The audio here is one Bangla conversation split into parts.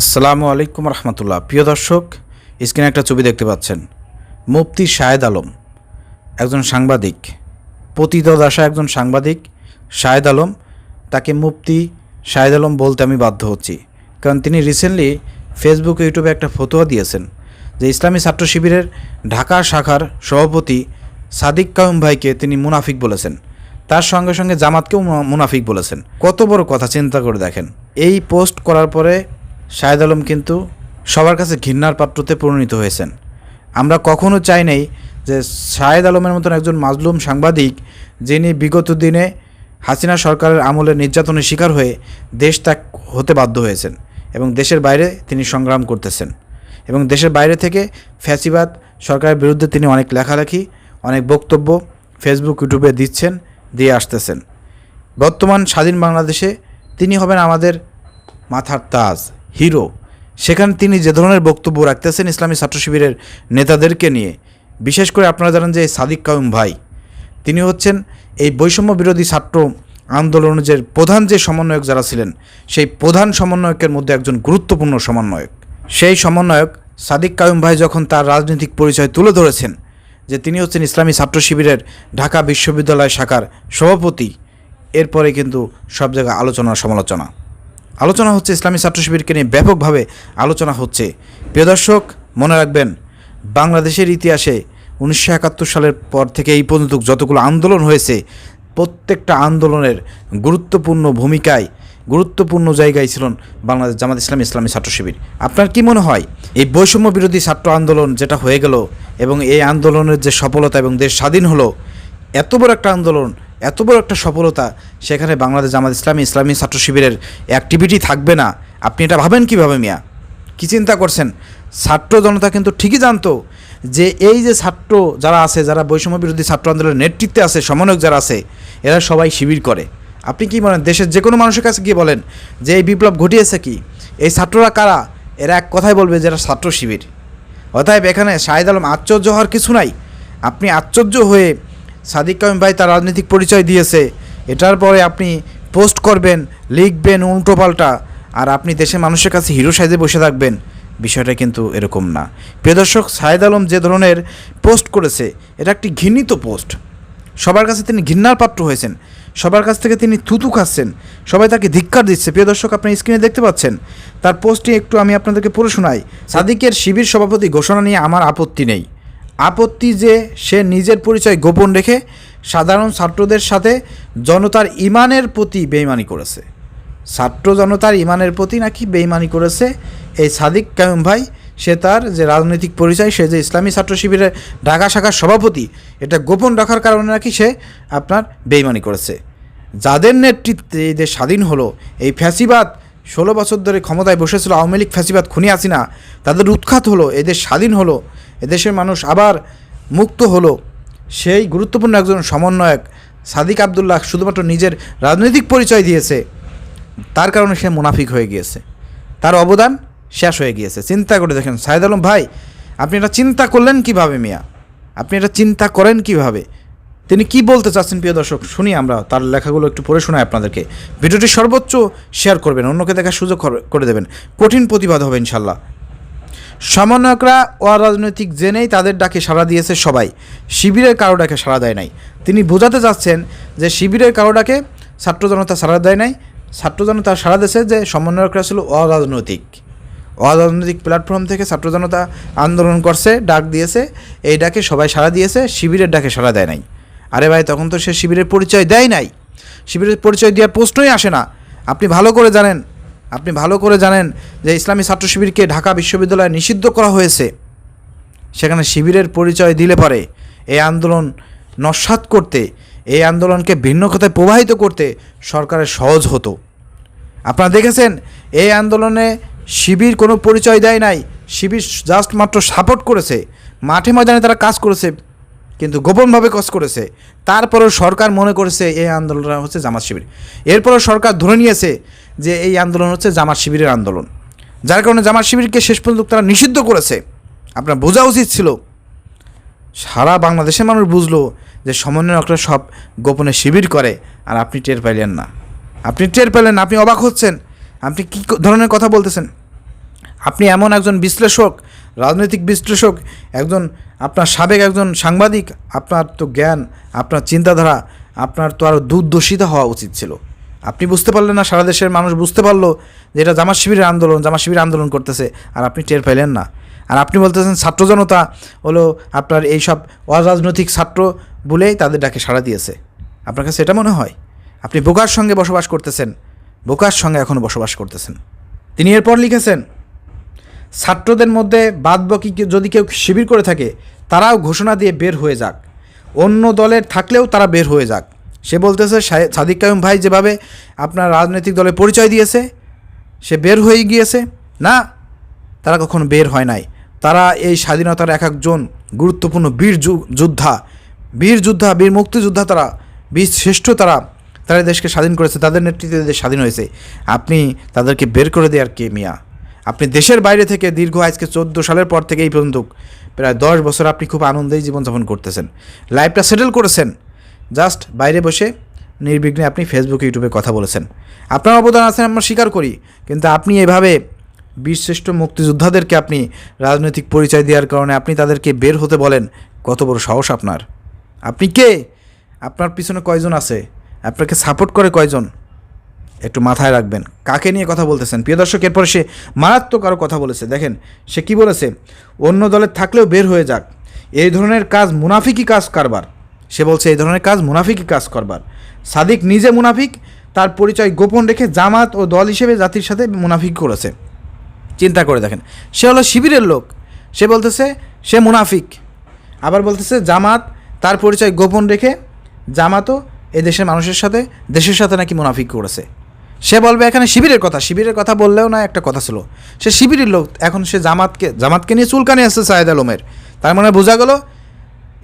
আসসালামু আলাইকুম রহমতুল্লাহ। প্রিয় দর্শক, স্ক্রিনে একটা ছবি দেখতে পাচ্ছেন। মুফতি শাহেদ আলম, একজন সাংবাদিক। পতিতদাসা একজন সাংবাদিক, শাহেদ আলম। তাকে মুফতি শাহেদ আলম বলতে আমি বাধ্য হচ্ছি। কারণ তিনি রিসেন্টলি ফেসবুক ইউটিউবে একটা ফতোয়া দিয়েছেন যে ইসলামী ছাত্র শিবিরের ঢাকা শাখার সভাপতি সাদিক কাউম ভাইকে তিনি মুনাফিক বলেছেন। তার সঙ্গে সঙ্গে জামাতকেও মুনাফিক বলেছেন। কত বড় কথা, চিন্তা করে দেখেন। এই পোস্ট করার পরে শাহেদ আলম কিন্তু সবার কাছে ঘৃণার পাত্রতে পরিণত হয়েছেন। আমরা কখনো চাই নাই যে শাহেদ আলমের মতন একজন মাজলুম সাংবাদিক, যিনি বিগত দিনে হাসিনা সরকারের আমলে নির্যাতনের শিকার হয়ে দেশ ত্যাগ হতে বাধ্য হয়েছেন এবং দেশের বাইরে তিনি সংগ্রাম করতেছেন এবং দেশের বাইরে থেকে ফ্যাসিবাদ সরকারের বিরুদ্ধে তিনি অনেক লেখালেখি, অনেক বক্তব্য ফেসবুক, ইউটিউবে দিচ্ছেন, দিয়ে আসতেছেন। বর্তমান স্বাধীন বাংলাদেশে তিনি হবেন আমাদের মাথার তাজ। হিরো। সেখানে তিনি যে ধরনের বক্তব্য রাখতেছেন ইসলামী ছাত্র শিবিরের নেতাদেরকে নিয়ে, বিশেষ করে আপনারা জানেন যে সাদিক কাউম ভাই, তিনি হচ্ছেন এই বৈষম্য বিরোধী ছাত্র আন্দোলনের প্রধান যে সমন্বয়ক যারা ছিলেন, সেই প্রধান সমন্বয়কের মধ্যে একজন গুরুত্বপূর্ণ সমন্বয়ক। সেই সমন্বয়ক সাদিক কায়ুম ভাই যখন তার রাজনৈতিক পরিচয় তুলে ধরেছেন, যে তিনি হচ্ছেন ইসলামী ছাত্র শিবিরের ঢাকা বিশ্ববিদ্যালয় শাখার সভাপতি, এরপরে কিন্তু সব জায়গায় আলোচনা সমালোচনা। আলোচনা হচ্ছে ইসলামী ছাত্র শিবিরকে নিয়ে ব্যাপকভাবে আলোচনা হচ্ছে। প্রিয় দর্শক, মনে রাখবেন, বাংলাদেশের ইতিহাসে উনিশশো একাত্তর সালের পর থেকে এই পর্যন্ত যতগুলো আন্দোলন হয়েছে, প্রত্যেকটা আন্দোলনের গুরুত্বপূর্ণ ভূমিকায়, গুরুত্বপূর্ণ জায়গায় ছিলেন বাংলাদেশ জামাত ইসলাম ইসলামী ছাত্র শিবির। আপনার কি মনে হয়, এই বৈষম্য বিরোধী ছাত্র আন্দোলন যেটা হয়ে গেল এবং এই আন্দোলনের যে সফলতা এবং দেশ স্বাধীন হলো, এত বড় একটা আন্দোলন এত বড় একটা সফলতা সেখানে বাংলাদেশ জামাত ইসলামী ইসলামী ছাত্র শিবিরের অ্যাক্টিভিটি থাকবে না। আপনি এটা ভাবেন কীভাবে, মিয়া? কি চিন্তা করছেন? ছাত্র জনতা কিন্তু ঠিকই জানতো যে এই যে ছাত্র যারা আছে, যারা বৈষম্য বিরোধী ছাত্র আন্দোলনের নেতৃত্বে আছে, সমন্বয়ক যারা আছে, এরা সবাই শিবির করে। আপনি কি বলেন দেশের যে কোনো মানুষের কাছে গিয়ে বলেন যে এই বিপ্লব ঘটিয়েছে কি? এই ছাত্ররা কারা? এরা এক কথাই বলবে যে এরা ছাত্র শিবির। অতএব এখানে শাহিদ আলম আশ্চর্য হওয়ার কিছু নাই। আপনি আশ্চর্য হয়ে সাদিক কামিম ভাই তার রাজনৈতিক পরিচয় দিয়েছে। এটার পরে আপনি পোস্ট করবেন, লিখবেন উল্টোপাল্টা আর আপনি দেশের মানুষের কাছে হিরো সাইজে বসে থাকবেন। বিষয়টা কিন্তু এরকম না। প্রিয় দর্শক আলম যে ধরনের পোস্ট করেছে, এটা একটি ঘৃণিত পোস্ট। সবার কাছে তিনি ঘৃণার পাত্র হয়েছেন। সবার কাছ থেকে তিনি থুতু খাচ্ছেন। সবাই তাকে ধিক্কার দিচ্ছে। প্রিয় দর্শক, আপনি স্ক্রিনে দেখতে পাচ্ছেন, তার পোস্টটি একটু আমি আপনাদেরকে পড়ে শোনাই। সাদিকের শিবির সভাপতি ঘোষণা নিয়ে আমার আপত্তি নেই। আপত্তি যে সে নিজের পরিচয় গোপন রেখে সাধারণ ছাত্রদের সাথে জনতার ইমানের প্রতি বেইমানি করেছে। ছাত্র জনতার ইমানের প্রতি নাকি বেইমানি করেছে? এই সাদিক কায়ুম ভাই, সে তার যে রাজনৈতিক পরিচয়, সে যে ইসলামী ছাত্র শিবিরের ঢাকা শাখার সভাপতি, এটা গোপন রাখার কারণে নাকি সে আপনার বেইমানি করেছে। যাদের নেতৃত্বে দেশ স্বাধীন হলো, এই ফ্যাসিবাদ, ষোলো বছর ধরে ক্ষমতায় বসেছিল আওয়ামী লীগ ফ্যাসিবাদ খুনি আসিনা তাদের উৎখাত হলো, এদের স্বাধীন হলো এদেশের মানুষ আবার মুক্ত হলো। সেই গুরুত্বপূর্ণ একজন সমন্বয়ক সাদিক আবদুল্লাহ শুধুমাত্র নিজের রাজনৈতিক পরিচয় দিয়েছে, তার কারণে সে মুনাফিক হয়ে গিয়েছে। তার অবদান শেষ হয়ে গিয়েছে। চিন্তা করে দেখেন সাহেদ আলম ভাই, আপনি এটা চিন্তা করলেন কীভাবে মিয়া? আপনি এটা চিন্তা করেন কীভাবে? তিনি কি বলতে চাচ্ছেন প্রিয় দর্শক? শুনি আমরা তার লেখাগুলো একটু পড়ে শোনাই আপনাদেরকে। ভিডিওটি সর্বোচ্চ শেয়ার করবেন, অন্যকে দেখার সুযোগ করে দেবেন। কঠিন প্রতিবাদ হবে ইনশাল্লাহ। সমন্বয়করা অরাজনৈতিক জেনেই তাদের ডাকে সাড়া দিয়েছে সবাই। শিবিরের কারও ডাকে সাড়া দেয় নাই। তিনি বোঝাতে চাচ্ছেন যে শিবিরের কারও ডাকে ছাত্র জনতা সাড়া দেয় নাই। ছাত্র জনতা সাড়া দিয়েছে যে সমন্বয়করা ছিল অরাজনৈতিক। অরাজনৈতিক প্ল্যাটফর্ম থেকে ছাত্র জনতা আন্দোলন করছে, ডাক দিয়েছে, এই ডাকে সবাই সাড়া দিয়েছে, শিবিরের ডাকে সাড়া দেয় নাই। আরে ভাই, তখন তো সে শিবিরের পরিচয় দেয় নাই। শিবিরের পরিচয় দেওয়ার প্রশ্নই আসে না। আপনি ভালো করে জানেন আপনি ভালো করে জানেন যে ইসলামী ছাত্র শিবিরকে ঢাকা বিশ্ববিদ্যালয়ে নিষিদ্ধ করা হয়েছে। সেখানে শিবিরের পরিচয় দিলে পরে এই আন্দোলন নস্বাত করতে, এই আন্দোলনকে ভিন্ন কথায় প্রবাহিত করতে সরকারের সহজ হতো। আপনারা দেখেছেন, এই আন্দোলনে শিবির কোনো পরিচয় দেয় নাই। শিবির জাস্ট মাত্র সাপোর্ট করেছে। মাঠে ময়দানে তারা কাজ করেছে। কিন্তু গোপনভাবে কস করেছে। তারপরেও সরকার মনে করেছে এই আন্দোলন হচ্ছে জামাত শিবির। এরপরও সরকার ধরে নিয়েছে যে এই আন্দোলন হচ্ছে জামাত শিবিরের আন্দোলন। যার কারণে জামাত শিবিরকে শেষ পর্যন্ত তারা নিষিদ্ধ করেছে। আপনার বোঝা উচিত ছিল। সারা বাংলাদেশের মানুষ বুঝলো যে সমন্বয়করা সব গোপনে শিবির করে, আর আপনি টের পাইলেন না। আপনি টের পেলেন আপনি অবাক হচ্ছেন। আপনি কী ধরনের কথা বলতেছেন? আপনি এমন একজন বিশ্লেষক রাজনৈতিক বিশ্লেষক, একজন আপনার সাবেক একজন সাংবাদিক, আপনার তো জ্ঞান, আপনার চিন্তাধারা, আপনার তো আরও দুর্দশিতা হওয়া উচিত ছিল। আপনি বুঝতে পারলেন না, সারা দেশের মানুষ বুঝতে পারল যে এটা জামাত শিবিরের আন্দোলন, জামাত শিবির আন্দোলন করতেছে, আর আপনি টের পাইলেন না। আর আপনি বলতেছেন ছাত্র জনতা হলো আপনার এই সব অরাজনৈতিক ছাত্র বলেই তাদের ডাকে সাড়া দিয়েছে। আপনার কাছে এটা মনে হয়? আপনি বোকার সঙ্গে বসবাস করতেছেন, বোকার সঙ্গে এখনও বসবাস করতেছেন। তিনি এরপর লিখেছেন ছাত্রদের মধ্যে বাদ বাকি কেউ- যদি কেউ শিবির করে থাকে, তারাও ঘোষণা দিয়ে বের হয়ে যাক। অন্য দলের থাকলেও তারা বের হয়ে যাক। সে বলতেছে সাদিক কায়ুম ভাই যেভাবে আপনার রাজনৈতিক দলের পরিচয় দিয়েছে, সে বের হয়ে গিয়েছে। না, তারা কখনো বের হয় নাই। তারা এই স্বাধীনতার এক একজন গুরুত্বপূর্ণ বীর যোদ্ধা। বীর যোদ্ধা, বীর মুক্তিযোদ্ধা তারা, বীর শ্রেষ্ঠ তারা তারা দেশকে স্বাধীন করেছে, তাদের নেতৃত্বে দেশ স্বাধীন হয়েছে। আপনি তাদেরকে বের করে দেওয়ার কে মিয়া? আপনি দেশের বাইরে থেকে দীর্ঘ আজকে চোদ্দ সালের পর থেকে এই পর্যন্ত প্রায় দশ বছর আপনি খুব আনন্দেই জীবনযাপন করতেছেন। লাইফটা সেটেল করেছেন। জাস্ট বাইরে বসে নির্বিঘ্নে আপনি ফেসবুক ইউটিউবে কথা বলেছেন। আপনার অবদান আছেন আমরা স্বীকার করি। কিন্তু আপনি এভাবে বীরশ্রেষ্ঠ মুক্তিযোদ্ধাদেরকে আপনি রাজনৈতিক পরিচয় দেওয়ার কারণে আপনি তাদেরকে বের হতে বলেন, কত বড় সাহস আপনার। আপনি কে? আপনার পিছনে কয়জন আছে? আপনাকে সাপোর্ট করে কয়জন? একটু মাথায় রাখবেন। কাকে নিয়ে কথা বলতেছেন? প্রিয় দর্শক, এরপরে সে মারাত্মক আরও কথা বলেছে। দেখেন, সে কি বলেছে? অন্য দলের থাকলেও বের হয়ে যাক। এই ধরনের কাজ মুনাফিকি কাজ কারবার। সে বলছে, এই ধরনের কাজ মুনাফিকি কাজ করবার। সাদিক নিজে মুনাফিক, তার পরিচয় গোপন রেখে জামাত ও দল হিসেবে জাতির সাথে মুনাফিক করেছে। চিন্তা করে দেখেন, সে হলো শিবিরের লোক। সে বলতেছে, সে মুনাফিক। আবার বলতেছে, জামাত, তার পরিচয় গোপন রেখে জামাতও এই দেশের মানুষের সাথে, দেশের সাথে নাকি মুনাফিক করেছে। সে বলবে, এখানে শিবিরের কথা। শিবিরের কথা বললেও না, একটা কথা ছিল। সে শিবিরের লোক, এখন সে জামাতকে জামাতকে নিয়ে চুলকানি আসছে সাহেদ আলমের। তার মানে বোঝা গেল,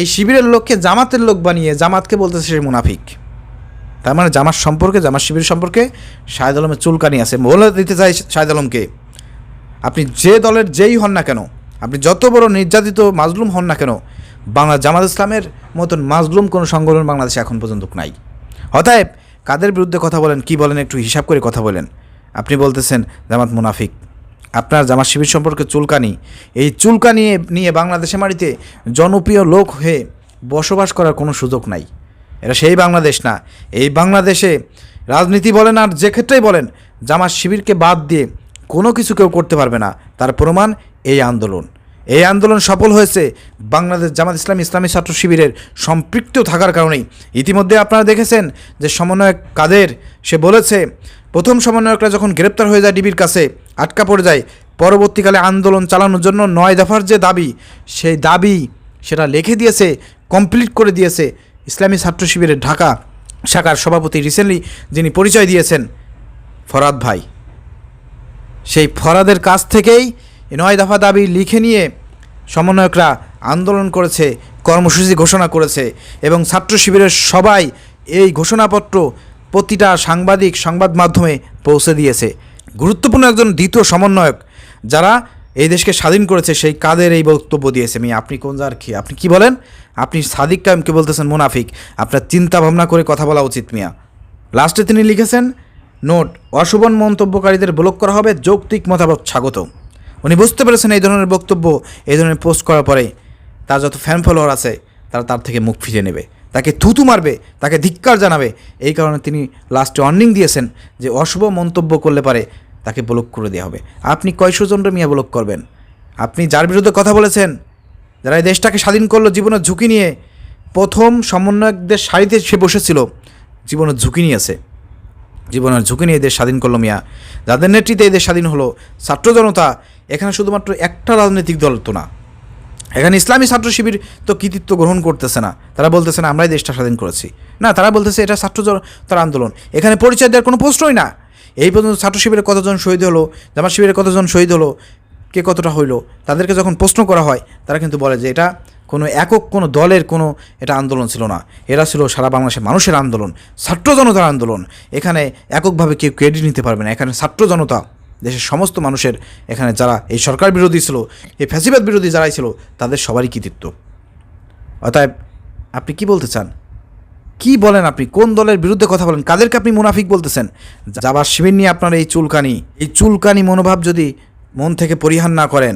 এই শিবিরের লোককে জামাতের লোক বানিয়ে জামাতকে বলতেছে সে মুনাফিক। তার মানে জামাত সম্পর্কে, জামাত শিবির সম্পর্কে শাহেদ আলমের চুলকানি আছে। বলে দিতে চাই শাহেদ আলমকে, আপনি যে দলের যেই হন না কেন, আপনি যত বড় নির্যাতিত মাজলুম হন না কেন, বাংলা জামাত ইসলামের মতন মাজলুম কোনো সংগঠন বাংলাদেশে এখন পর্যন্ত নাই। অতএব কাদের বিরুদ্ধে কথা বলেন, কি বলেন, একটু হিসাব করে কথা বলেন। আপনি বলতেছেন, জামাত মুনাফিক। আপনার জামাত শিবির সম্পর্কে চুলকানি। এই চুলকানি নিয়ে বাংলাদেশে মাটিতে জনপ্রিয় লোক হয়ে বসবাস করার কোনো সুযোগ নাই। এটা সেই বাংলাদেশ না। এই বাংলাদেশে রাজনীতি বলেন আর যে ক্ষেত্রেই বলেন, জামাত শিবিরকে বাদ দিয়ে কোনো কিছু কেউ করতে পারবে না। তার প্রমাণ এই আন্দোলন। এই আন্দোলন সফল হয়েছে বাংলাদেশ জামাত ইসলাম ইসলামী ছাত্র শিবিরের সম্পৃক্ত থাকার কারণেই। ইতিমধ্যে আপনারা দেখেছেন যে সমন্বয়ক কাদের, সে বলেছে, প্রথম সমন্বয়করা যখন গ্রেপ্তার হয়ে যায় ডিবির কাছে, আটকা পড়ে যায়, পরবর্তীকালে আন্দোলন চালানোর জন্য নয় দফার যে দাবি, সেই দাবি সেটা লিখে দিয়েছে, কমপ্লিট করে দিয়েছে ইসলামী ছাত্র শিবিরের ঢাকা শাখার সভাপতি রিসেন্টলি যিনি পরিচয় দিয়েছেন, ফরাদ ভাই। সেই ফরাদের কাছ থেকেই নয় দফা দাবি লিখে নিয়ে সমন্বয়করা আন্দোলন করেছে, কর্মসূচি ঘোষণা করেছে এবং ছাত্র শিবিরের সবাই এই ঘোষণাপত্র প্রতিটা সাংবাদিক সংবাদ মাধ্যমে পৌঁছে দিয়েছে। গুরুত্বপূর্ণ একজন দ্বিতীয় সমন্বয়ক যারা এই দেশকে স্বাধীন করেছে, সেই কাদের এই বক্তব্য দিয়েছে? মিয়া, আপনি কোন যার কি? আপনি কি বলেন? আপনি সাদিক কায়েমকে বলতেছেন মুনাফিক। আপনার চিন্তা ভাবনা করে কথা বলা উচিত, মিয়া। লাস্টে তিনি লিখেছেন, নোট, অশুভন মন্তব্যকারীদের ব্লক করা হবে, যৌক্তিক মতামত স্বাগত উনি বুঝতে পেরেছেন এই ধরনের বক্তব্য, এই ধরনের পোস্ট করার পরে তার যত ফ্যান ফলোয়ার আছে, তারা তার থেকে মুখ ফিরিয়ে নেবে। তাকে থুতু মারবে, তাকে ধিক্কার জানাবে। এই কারণে তিনি লাস্টে ওয়ার্নিং দিয়েছেন যে অশুভ মন্তব্য করলে পারে তাকে ব্লক করে দেওয়া হবে। আপনি কয়শো জনরা মিয়া ব্লক করবেন? আপনি যার বিরুদ্ধে কথা বলেছেন, যারা এই দেশটাকে স্বাধীন করল জীবনের ঝুঁকি নিয়ে, প্রথম সমন্বয়কদের সারিতে সে বসেছিল, জীবনের ঝুঁকি নিয়েছে জীবনের ঝুঁকি নিয়ে এদের স্বাধীন করল মিয়া। যাদের নেতৃত্বে এদের স্বাধীন হলো, ছাত্র জনতা এখানে শুধুমাত্র একটা রাজনৈতিক দল তো না। এখানে ইসলামী ছাত্র শিবির তো কৃতিত্ব গ্রহণ করতেছে না। তারা বলতেছে, না, আমরাই দেশটা স্বাধীন করেছি। না, তারা বলতেছে, এটা ছাত্র তার আন্দোলন। এখানে পরিচয় দেওয়ার কোনো প্রশ্নই না। এই পর্যন্ত ছাত্র শিবিরে কতজন শহীদ হলো, জামাত শিবিরে কতজন শহীদ হলো, কে কতটা হইল, তাদেরকে যখন প্রশ্ন করা হয়, তারা কিন্তু বলে যে এটা কোনো একক, কোনো দলের কোনো এটা আন্দোলন ছিল না। এরা ছিল সারা বাংলাদেশের মানুষের আন্দোলন, ছাত্র জনতার আন্দোলন। এখানে এককভাবে কেউ ক্রেডিট নিতে পারবে না। এখানে ছাত্র জনতা দেশের সমস্ত মানুষের এখানে যারা এই সরকার বিরোধী ছিল, এই ফ্যাসিবাদ বিরোধী যারাই ছিল, তাদের সবারই কৃতিত্ব। অতএব আপনি কি বলতে চান? কি বলেন আপনি? কোন দলের বিরুদ্ধে কথা বলেন? কাদেরকে আপনি মুনাফিক বলতেছেন? যাবার শিবির নিয়ে আপনার এই চুলকানি এই চুলকানি মনোভাব যদি মন থেকে পরিহার না করেন,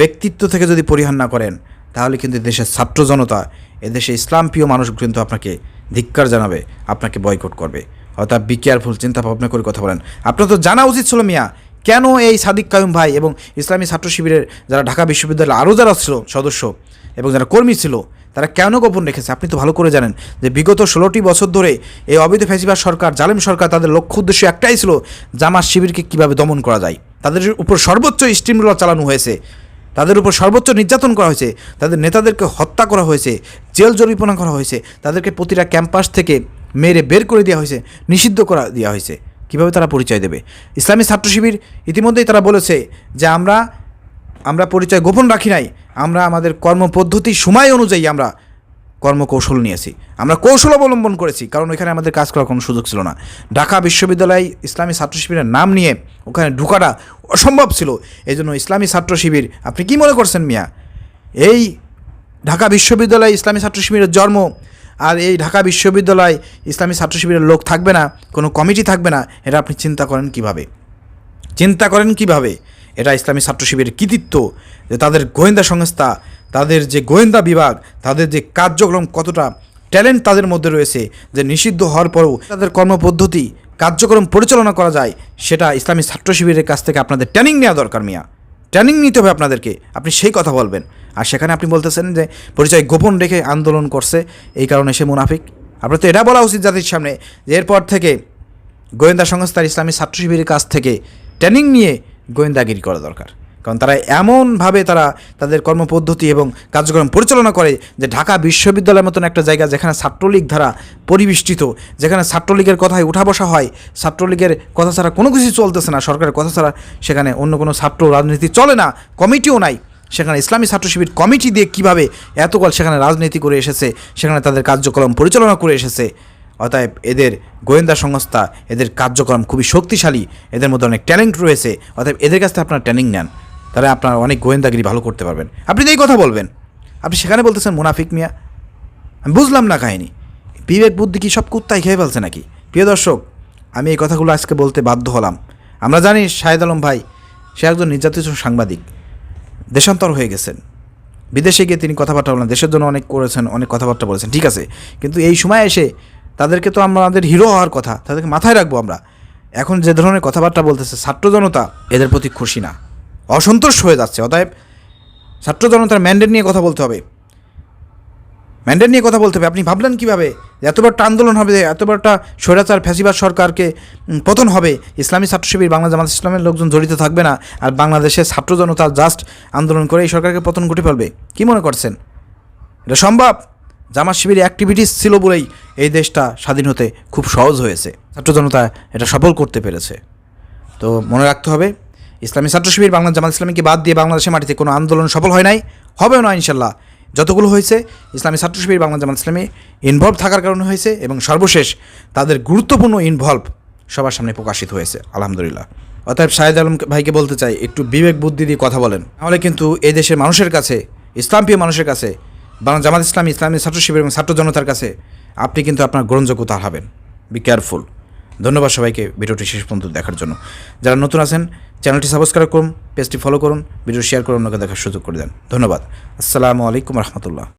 ব্যক্তিত্ব থেকে যদি পরিহার না করেন, তাহলে কিন্তু দেশের ছাত্র জনতা এদেশে ইসলাম প্রিয় মানুষ কিন্তু আপনাকে ধিক্কার জানাবে, আপনাকে বয়কট করবে। অর্থাৎ বি কেয়ারফুল চিন্তা ভাবনা করে কথা বলেন। আপনার তো জানা উচিত ছিল মিয়া কেন এই সাদিক কায়ুম ভাই এবং ইসলামী ছাত্র শিবিরের যারা ঢাকা বিশ্ববিদ্যালয়ের আরও যারা ছিল সদস্য এবং যারা কর্মী ছিল, তারা কেন গোপন রেখেছে? আপনি তো ভালো করে জানেন যে বিগত ষোলোটি বছর ধরে এই অবৈধ ফেসিবাদ সরকার, জালেম সরকার তাদের লক্ষ্য উদ্দেশ্য একটাই ছিল জামাত শিবিরকে কীভাবে দমন করা যায়। তাদের উপর সর্বোচ্চ স্টিমরোলার চালানো হয়েছে। তাদের উপর সর্বোচ্চ নির্যাতন করা হয়েছে। তাদের নেতাদেরকে হত্যা করা হয়েছে। জেল জরিপনা করা হয়েছে। তাদেরকে প্রতিটা ক্যাম্পাস থেকে মেরে বের করে দেওয়া হয়েছে। নিষিদ্ধ করা দেওয়া হয়েছে। কীভাবে তারা পরিচয় দেবে? ইসলামী ছাত্র শিবির ইতিমধ্যেই তারা বলেছে যে আমরা আমরা পরিচয় গোপন রাখি নাই, আমরা আমাদের কর্মপদ্ধতি সময় অনুযায়ী আমরা কর্মকৌশল নিয়েছি আমরা কৌশল অবলম্বন করেছি, কারণ ওইখানে আমাদের কাজ করার কোনো সুযোগ ছিল না। ঢাকা বিশ্ববিদ্যালয় ইসলামী ছাত্র শিবিরের নাম নিয়ে ওখানে ঢুকাটা অসম্ভব ছিল। এই জন্য ইসলামী ছাত্র শিবির, আপনি কি মনে করছেন মিয়া? এই ঢাকা বিশ্ববিদ্যালয় ইসলামী ছাত্র শিবিরের জন্ম আর এই ঢাকা বিশ্ববিদ্যালয় ইসলামী ছাত্র শিবিরের লোক থাকবে না, কোনো কমিটি থাকবে না, এটা আপনি চিন্তা করেন কীভাবে? চিন্তা করেন কীভাবে? এটা ইসলামী ছাত্র শিবিরের কৃতিত্ব, যে তাদের গোয়েন্দা সংস্থা, তাদের যে গোয়েন্দা বিভাগ, তাদের যে কার্যক্রম কতটা ট্যালেন্ট তাদের মধ্যে রয়েছে, যে নিষিদ্ধ হওয়ার পরেও তাদের কর্মপদ্ধতি, কার্যক্রম পরিচালনা করা যায়, সেটা ইসলামী ছাত্র শিবিরের কাছ থেকে আপনাদের ট্রেনিং নেওয়া দরকার মিয়া। ট্রেনিং নিতে হবে আপনাদেরকে, আপনি সেই কথা বলবেন। আর সেখানে আপনি বলতেছেন যে পরিচয় গোপন রেখে আন্দোলন করছে, এই কারণে সে মুনাফিক। আপনার তো এটা বলা উচিত জাতির সামনে যে এরপর থেকে গোয়েন্দা সংস্থার ইসলামী ছাত্র শিবিরের কাছ থেকে ট্রেনিং নিয়ে গোয়েন্দাগিরি করা দরকার। কারণ তারা এমনভাবে তারা তাদের কর্মপদ্ধতি এবং কার্যক্রম পরিচালনা করে যে ঢাকা বিশ্ববিদ্যালয়ের মতন একটা জায়গা যেখানে ছাত্রলীগ ধারা পরিবেষ্টিত, যেখানে ছাত্রলীগের কথায় উঠা বসা হয়, ছাত্রলীগের কথা ছাড়া কোনো কিছু চলতেছে না, সরকারের কথা ছাড়া সেখানে অন্য কোনো ছাত্র রাজনীতি চলে না, কমিটিও নাই। সেখানে ইসলামী ছাত্র শিবির কমিটি দিয়ে কীভাবে এতকাল সেখানে রাজনীতি করে এসেছে, সেখানে তাদের কার্যক্রম পরিচালনা করে এসেছে, অতএব এদের গোয়েন্দা সংস্থা, এদের কার্যক্রম খুবই শক্তিশালী, এদের মধ্যে অনেক ট্যালেন্ট রয়েছে, অতএব এদের কাছ থেকে আপনারা ট্রেনিং নেন, তাহলে আপনারা অনেক গোয়েন্দাগিরি ভালো করতে পারবেন। আপনি তো এই কথা বলবেন, আপনি সেখানে বলতেছেন, মুনাফিক মিয়া, আমি বুঝলাম না কাহিনি, বিবেক বুদ্ধি কি সব কুত্তাই খেয়ে ফেলছে নাকি? প্রিয় দর্শক, আমি এই কথাগুলো আজকে বলতে বাধ্য হলাম। আমরা জানি শাহেদ আলম ভাই, সে একজন নির্যাতিত সাংবাদিক। দেশান্তর হয়ে গেছেন। বিদেশে গিয়ে তিনি কথাবার্তা বলেন, দেশের জন্য অনেক করেছেন, অনেক কথাবার্তা বলেছেন, ঠিক আছে। কিন্তু এই সময় এসে তাদেরকে তো আমাদের হিরো হওয়ার কথা, তাদেরকে মাথায় রাখব আমরা। এখন যে ধরনের কথাবার্তা বলতেছে, ছাত্র জনতা এদের প্রতি খুশি না। অসন্তোষ হয়ে যাচ্ছে, অতএব ছাত্র জনতার ম্যান্ডেট নিয়ে কথা বলতে হবে। ম্যান্ডেট নিয়ে কথা বলতে হবে। আপনি ভাবলেন কীভাবে? এত বড় একটা আন্দোলন হবে এত বড় একটা স্বৈরাচার, ফ্যাসিবাদ সরকারকে পতন হবে। ইসলামী ছাত্র শিবির বাংলা জামাত ইসলামের লোকজন জড়িত থাকবে না, আর বাংলাদেশের ছাত্র জনতা জাস্ট আন্দোলন করে এই সরকারকে পতন ঘটে ফেলবে। কী মনে করছেন? এটা সম্ভব? জামাত শিবির অ্যাক্টিভিটিস ছিল বলেই এই দেশটা স্বাধীন হতে খুব সহজ হয়েছে। ছাত্র জনতা এটা সফল করতে পেরেছে। তো মনে রাখতে হবে, ইসলামী ছাত্র শিবির বাংলা জামাত ইসলামীকে বাদ দিয়ে বাংলাদেশের মাটিতে কোনো আন্দোলন সফল হয় নাই। হবেও না ইনশাল্লাহ। যতগুলো হয়েছে, ইসলামী ছাত্র শিবির, বাংলা জামাত ইসলামী ইনভলভ থাকার কারণে হয়েছে এবং সর্বশেষ তাদের গুরুত্বপূর্ণ ইনভলভ সবার সামনে প্রকাশিত হয়েছে, আলহামদুলিল্লাহ। অতএব শাহেদ আলম ভাইকে বলতে চাই, একটু বিবেক বুদ্ধি দিয়ে কথা বলেন। তাহলে কিন্তু এই দেশের মানুষের কাছে ইসলামপ্রিয় মানুষের কাছে, বাংলা জামাত ইসলামী ইসলামী ছাত্র শিবির এবং ছাত্র জনতার কাছে আপনি কিন্তু আপনার গ্রহণযোগ্যতা হারাবেন। বি কেয়ারফুল ধন্যবাদ সবাইকে, ভিডিওটি শেষ পর্যন্ত দেখার জন্য। যারা নতুন আছেন, চ্যানেলটি সাবস্ক্রাইব করুন, পেজটি ফলো করুন, ভিডিও শেয়ার করুন অন্যকে দেখার সুযোগ করে দেন। ধন্যবাদ। আসসালামু আলাইকুম রহমতুল্লাহ।